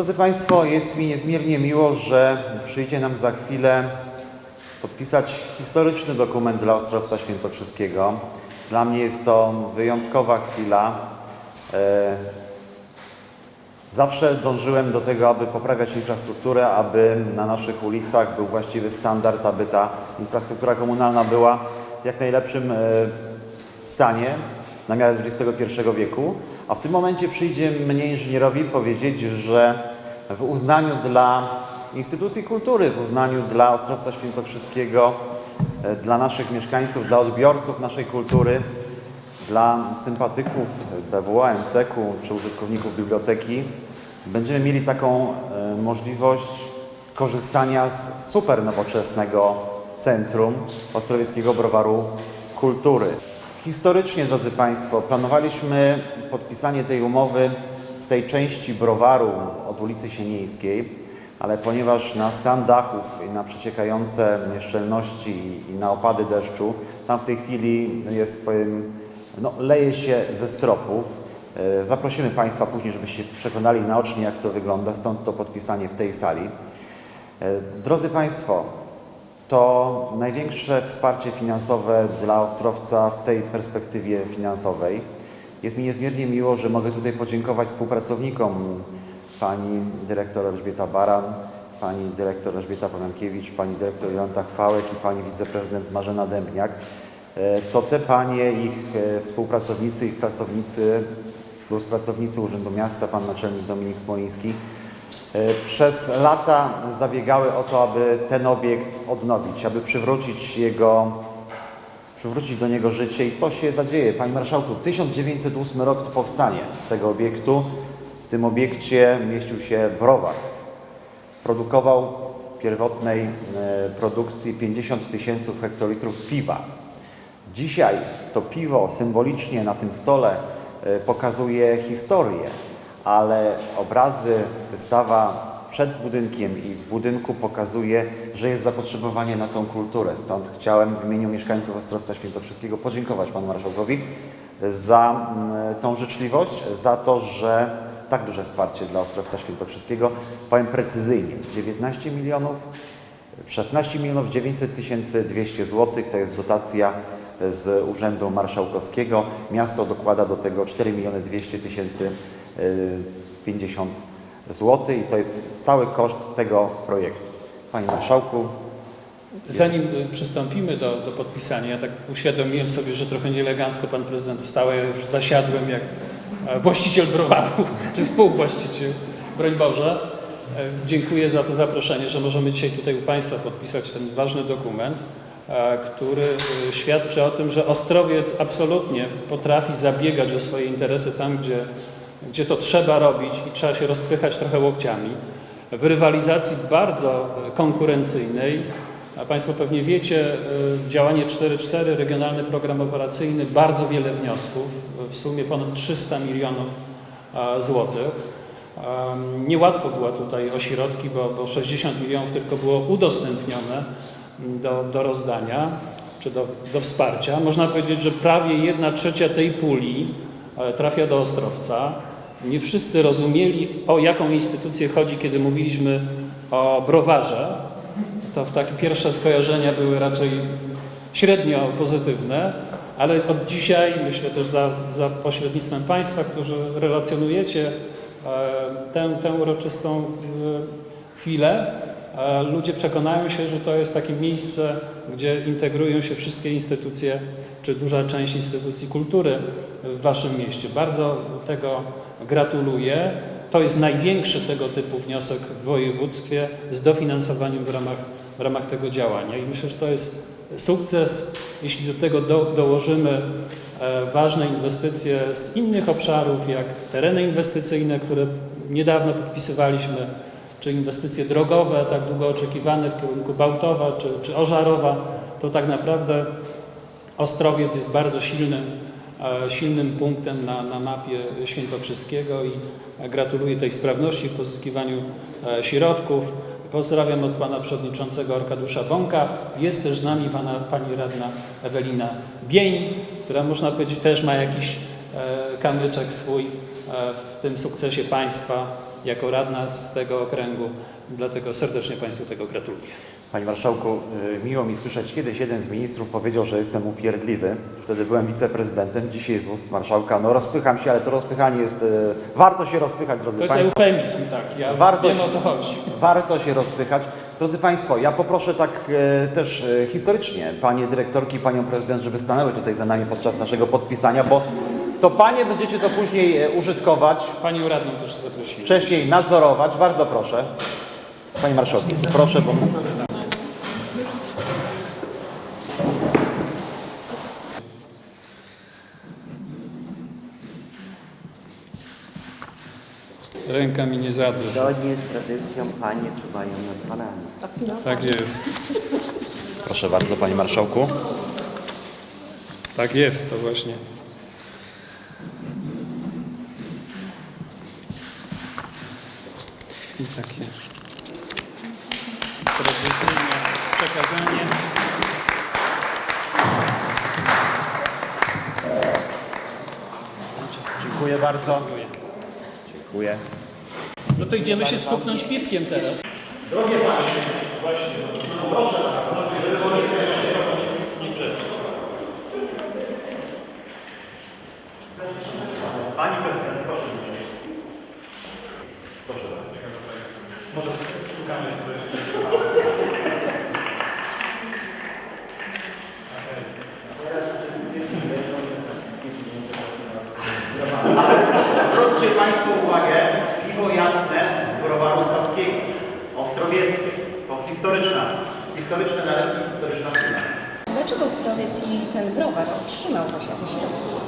Drodzy Państwo, jest mi niezmiernie miło, że przyjdzie nam za chwilę podpisać historyczny dokument dla Ostrowca Świętokrzyskiego. Dla mnie jest to wyjątkowa chwila. E, Zawsze dążyłem do tego, aby poprawiać infrastrukturę, aby na naszych ulicach był właściwy standard, aby ta infrastruktura komunalna była w jak najlepszym e, stanie na miarę XXI wieku. A w tym momencie przyjdzie mnie inżynierowi powiedzieć, że w uznaniu dla instytucji kultury, w uznaniu dla Ostrowca Świętokrzyskiego, e, dla naszych mieszkańców, dla odbiorców naszej kultury, dla sympatyków BWA, MCK-u czy użytkowników biblioteki będziemy mieli taką e, możliwość korzystania z super nowoczesnego centrum Ostrowieckiego Browaru Kultury. Historycznie, drodzy Państwo, planowaliśmy podpisanie tej umowy w tej części browaru od ulicy Sienieńskiej, ale ponieważ na stan dachów i na przeciekające nieszczelności i na opady deszczu, tam w tej chwili jest, powiem, no, leje się ze stropów. E, Zaprosimy Państwa później, żebyście się przekonali naocznie, jak to wygląda, stąd to podpisanie w tej sali. E, Drodzy Państwo, to największe wsparcie finansowe dla Ostrowca w tej perspektywie finansowej. Jest mi niezmiernie miło, że mogę tutaj podziękować współpracownikom pani dyrektor Elżbieta Baran, pani dyrektor Elżbieta Pamiankiewicz, pani dyrektor Jolanta Chwałek i pani wiceprezydent Marzena Dębniak. E, To te panie, ich e, współpracownicy, ich pracownicy plus pracownicy Urzędu Miasta, pan naczelnik Dominik Smoliński, e, przez lata zabiegały o to, aby ten obiekt odnowić, aby przywrócić jego, przywrócić do niego życie i to się zadzieje. Panie Marszałku, 1908 rok to powstanie tego obiektu. W tym obiekcie mieścił się browar. Produkował w pierwotnej e, produkcji 50 tysięcy hektolitrów piwa. Dzisiaj to piwo symbolicznie na tym stole e, pokazuje historię, ale obrazy, wystawa przed budynkiem i w budynku pokazuje, że jest zapotrzebowanie na tą kulturę. Stąd chciałem w imieniu mieszkańców Ostrowca Świętokrzyskiego podziękować Panu Marszałkowi za mm, tą życzliwość, za to, że tak duże wsparcie dla Ostrowca Świętokrzyskiego. Powiem precyzyjnie, 19 milionów 16 milionów 900 tysięcy 200 zł to jest dotacja z Urzędu Marszałkowskiego. Miasto dokłada do tego 4 miliony 200 tysięcy 50 zł i to jest cały koszt tego projektu. Panie Marszałku, Zanim przystąpimy do, do podpisania, ja tak uświadomiłem sobie, że trochę nieelegancko pan prezydent wstał, ja już zasiadłem jak e, właściciel browaru, czy współwłaściciel, broń Boże. E, Dziękuję za to zaproszenie, że możemy dzisiaj tutaj u Państwa podpisać ten ważny dokument, e, który świadczy o tym, że Ostrowiec absolutnie potrafi zabiegać o swoje interesy tam, gdzie, gdzie to trzeba robić i trzeba się rozpychać trochę łokciami. W rywalizacji bardzo konkurencyjnej, a Państwo pewnie wiecie, y, działanie 4.4, regionalny program operacyjny, bardzo wiele wniosków, w sumie ponad 300 milionów złotych. Niełatwo było tutaj o środki, bo, bo 60 milionów tylko było udostępnione do, do rozdania czy do, do wsparcia. Można powiedzieć, że prawie 1 trzecia tej puli e, trafia do Ostrowca. Nie wszyscy rozumieli, o jaką instytucję chodzi, kiedy mówiliśmy o browarze. To w takie pierwsze skojarzenia były raczej średnio pozytywne, ale od dzisiaj, myślę też za, za pośrednictwem Państwa, którzy relacjonujecie e, tę, tę uroczystą e, chwilę, ludzie przekonają się, że to jest takie miejsce, gdzie integrują się wszystkie instytucje, czy duża część instytucji kultury w Waszym mieście. Bardzo tego gratuluję. To jest największy tego typu wniosek w województwie z dofinansowaniem w ramach, w ramach tego działania. I myślę, że to jest sukces, jeśli do tego do, dołożymy e, ważne inwestycje z innych obszarów, jak tereny inwestycyjne, które niedawno podpisywaliśmy, czy inwestycje drogowe, tak długo oczekiwane w kierunku Bałtowa czy, czy Ożarowa, to tak naprawdę Ostrowiec jest bardzo silnym, e, silnym punktem na, na mapie Świętokrzyskiego i gratuluję tej sprawności w pozyskiwaniu e, środków. Pozdrawiam od pana przewodniczącego Arkadiusza Bąka. Jest też z nami pana, pani radna Ewelina Bień, która można powiedzieć też ma jakiś e, kamyczek swój w tym sukcesie państwa jako radna z tego okręgu. Dlatego serdecznie Państwu tego gratuluję. Panie Marszałku, y, miło mi słyszeć, kiedyś jeden z ministrów powiedział, że jestem upierdliwy. Wtedy byłem wiceprezydentem, dzisiaj z ust marszałka. No rozpycham się, ale to rozpychanie jest... y, Warto się rozpychać, drodzy To jest Państwo. eufemizm, tak. Ja Warto wiem się- o co chodzi. Warto się rozpychać. Drodzy Państwo, ja poproszę tak e, też e, historycznie Panie Dyrektorki i Panią Prezydent, żeby stanęły tutaj za nami podczas naszego podpisania, bo to Panie będziecie to później e, użytkować, Panią radną też zaprosiłem. wcześniej nadzorować. Bardzo proszę. Pani Marszałkini, proszę, bo... Ręka mi nie zadrży. Zgodnie z tradycją panie czuwają nad panami. Tak jest. Proszę bardzo, Panie Marszałku. Tak jest, to właśnie. I takie tradycyjne przekazanie. Dziękuję bardzo. Dziękuję. No to idziemy się stuknąć piwkiem teraz. Pani Prezydent, proszę. Zwróćcie Państwo uwagę, piwo jasne z browaru saskiego, ostrowieckie, to historyczna, historyczne nalepki, historyczna wina. Dlaczego Ostrowiec i ten browar otrzymał właśnie te środki?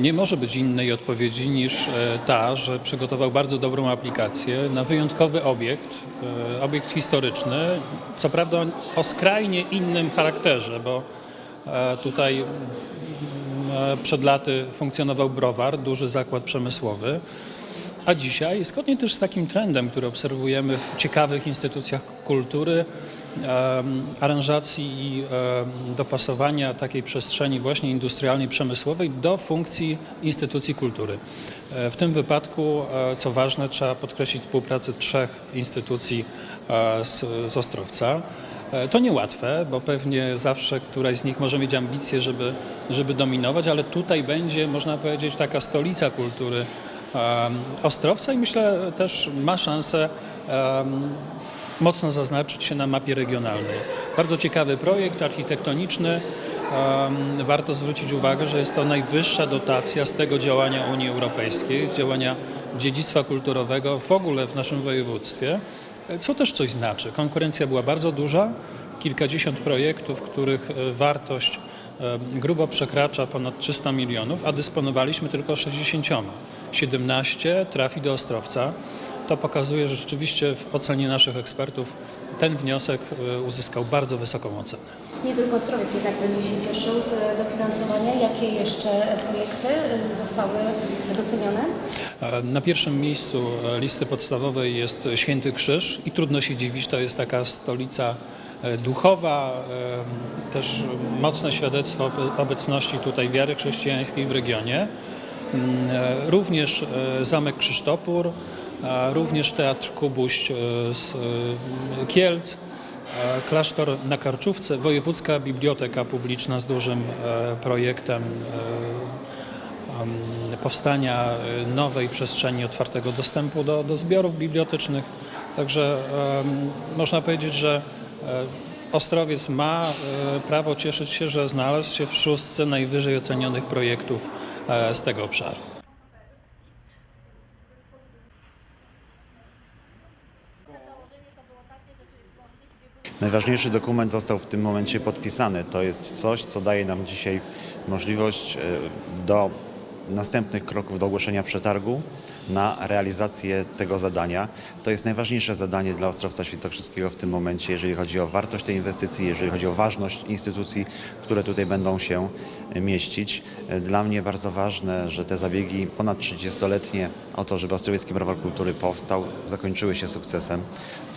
Nie może być innej odpowiedzi niż e, ta, że przygotował bardzo dobrą aplikację na wyjątkowy obiekt, e, obiekt historyczny, co prawda o skrajnie innym charakterze, bo e, tutaj mm, przed laty funkcjonował browar, duży zakład przemysłowy, a dzisiaj, zgodnie też z takim trendem, który obserwujemy w ciekawych instytucjach kultury, aranżacji i dopasowania takiej przestrzeni właśnie industrialnej, przemysłowej do funkcji instytucji kultury. E, W tym wypadku, e, co ważne, trzeba podkreślić współpracę trzech instytucji e, z, z Ostrowca. To niełatwe, bo pewnie zawsze któraś z nich może mieć ambicje, żeby, żeby dominować, ale tutaj będzie, można powiedzieć, taka stolica kultury Ostrowca i myślę też ma szansę mocno zaznaczyć się na mapie regionalnej. Bardzo ciekawy projekt architektoniczny. Warto zwrócić uwagę, że jest to najwyższa dotacja z tego działania Unii Europejskiej, z działania dziedzictwa kulturowego w ogóle w naszym województwie, co też coś znaczy. Konkurencja była bardzo duża, kilkadziesiąt projektów, których e, wartość grubo przekracza ponad 300 milionów, a dysponowaliśmy tylko 60. 17 trafi do Ostrowca. To pokazuje, że rzeczywiście w ocenie naszych ekspertów ten wniosek e, uzyskał bardzo wysoką ocenę. Nie tylko Ostrowiec jednak będzie się cieszył z dofinansowania. Jakie jeszcze projekty zostały docenione? E, Na pierwszym miejscu e, listy podstawowej jest Święty Krzyż i trudno się dziwić, to jest taka stolica e, duchowa, e, też mocne świadectwo obe- obecności tutaj wiary chrześcijańskiej w regionie. Mm, e, Również e, Zamek Krzysztopór, również Teatr Kubuś e, z e, Kielc, e, klasztor na Karczówce, Wojewódzka Biblioteka Publiczna z dużym e, projektem e, em, powstania e, nowej przestrzeni otwartego dostępu do, do zbiorów bibliotecznych. Także można powiedzieć, że e, Ostrowiec ma e, prawo cieszyć się, że znalazł się w szóstce najwyżej ocenionych projektów e, z tego obszaru. Najważniejszy dokument został w tym momencie podpisany. To jest coś, co daje nam dzisiaj możliwość e, do następnych kroków do ogłoszenia przetargu na realizację tego zadania. To jest najważniejsze zadanie dla Ostrowca Świętokrzyskiego w tym momencie, jeżeli chodzi o wartość tej inwestycji, jeżeli chodzi o ważność instytucji, które tutaj będą się mieścić. Dla mnie bardzo ważne, że te zabiegi ponad 30-letnie o to, żeby Ostrowiecki Browar Kultury powstał, zakończyły się sukcesem.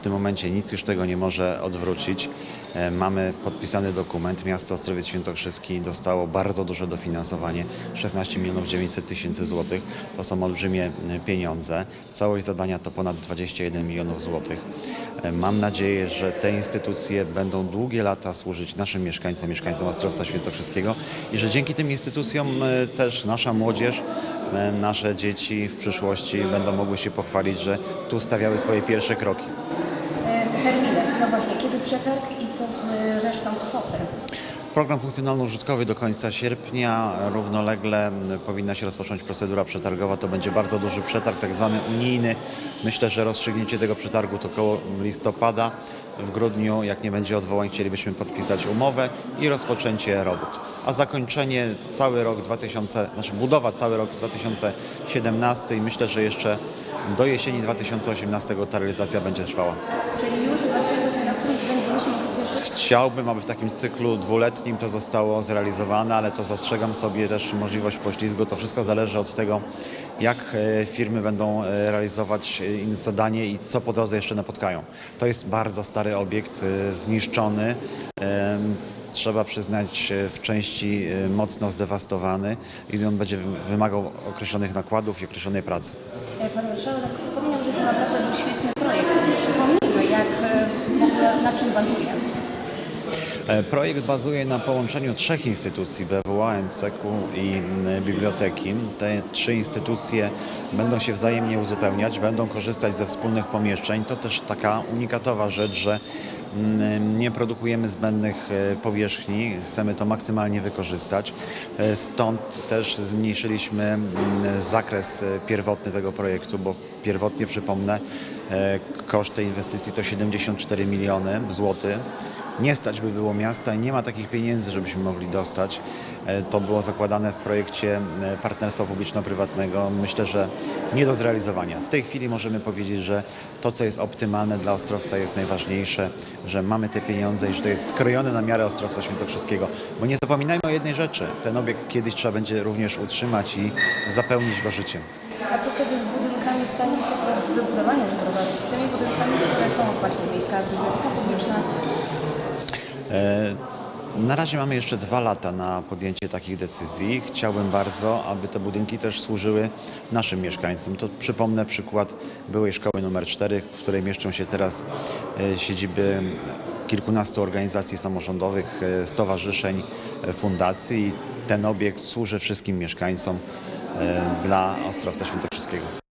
W tym momencie nic już tego nie może odwrócić. E, Mamy podpisany dokument. Miasto Ostrowiec Świętokrzyski dostało bardzo duże dofinansowanie 16 milionów 900 tysięcy złotych. To są olbrzymie e, pieniądze. Całość zadania to ponad 21 milionów złotych. E, Mam nadzieję, że te instytucje będą długie lata służyć naszym mieszkańcom, mieszkańcom Ostrowca Świętokrzyskiego i że dzięki tym instytucjom też nasza młodzież, nasze dzieci w przyszłości będą mogły się pochwalić, że tu stawiały swoje pierwsze kroki. Właśnie, kiedy przetarg i co z resztą kwoty? Program funkcjonalno-użytkowy do końca sierpnia. Równolegle powinna się rozpocząć procedura przetargowa. To będzie bardzo duży przetarg, tak zwany unijny. Myślę, że rozstrzygnięcie tego przetargu to koło listopada. W grudniu, jak nie będzie odwołań, chcielibyśmy podpisać umowę i rozpoczęcie robót. A zakończenie cały rok 2000, znaczy budowa cały rok 2017 i myślę, że jeszcze do jesieni 2018 ta realizacja będzie trwała. Czyli już w 2018 Chciałbym, aby w takim cyklu dwuletnim to zostało zrealizowane, ale to zastrzegam sobie też możliwość poślizgu. To wszystko zależy od tego, jak e, firmy będą e, realizować e, zadanie i co po drodze jeszcze napotkają. To jest bardzo stary obiekt, zniszczony. Trzeba przyznać w części mocno zdewastowany i on będzie wymagał określonych nakładów i określonej pracy. Pan marszałek wspomniał, że to naprawdę był świetny projekt. Przypomnijmy, jak na czym bazuje. E, Projekt bazuje na połączeniu trzech instytucji, BWA, MCK i m, biblioteki. Te trzy instytucje będą się wzajemnie uzupełniać, będą korzystać ze wspólnych pomieszczeń. To też taka unikatowa rzecz, że m, nie produkujemy zbędnych e, powierzchni, chcemy to maksymalnie wykorzystać. E, Stąd też zmniejszyliśmy m, zakres pierwotny tego projektu, bo pierwotnie przypomnę, koszt tej inwestycji to 74 miliony złotych. Nie stać by było miasta i nie ma takich pieniędzy, żebyśmy mogli dostać. E, To było zakładane w projekcie e, partnerstwa publiczno-prywatnego. Myślę, że nie do zrealizowania. W tej chwili możemy powiedzieć, że to, co jest optymalne dla Ostrowca jest najważniejsze, że mamy te pieniądze i że to jest skrojone na miarę Ostrowca Świętokrzyskiego. Bo nie zapominajmy o jednej rzeczy. Ten obiekt kiedyś trzeba będzie również utrzymać i zapełnić go życiem. A co wtedy z budynkami stanie się po wybudowaniu już browaru? Z tymi budynkami, które są właśnie miejska biblioteka publiczna, Na razie mamy jeszcze dwa lata na podjęcie takich decyzji. Chciałbym bardzo, aby te budynki też służyły naszym mieszkańcom. To przypomnę przykład byłej szkoły numer 4, w której mieszczą się teraz e, siedziby kilkunastu organizacji samorządowych, e, stowarzyszeń, e, fundacji. Ten obiekt służy wszystkim mieszkańcom e, dla Ostrowca Świętokrzyskiego.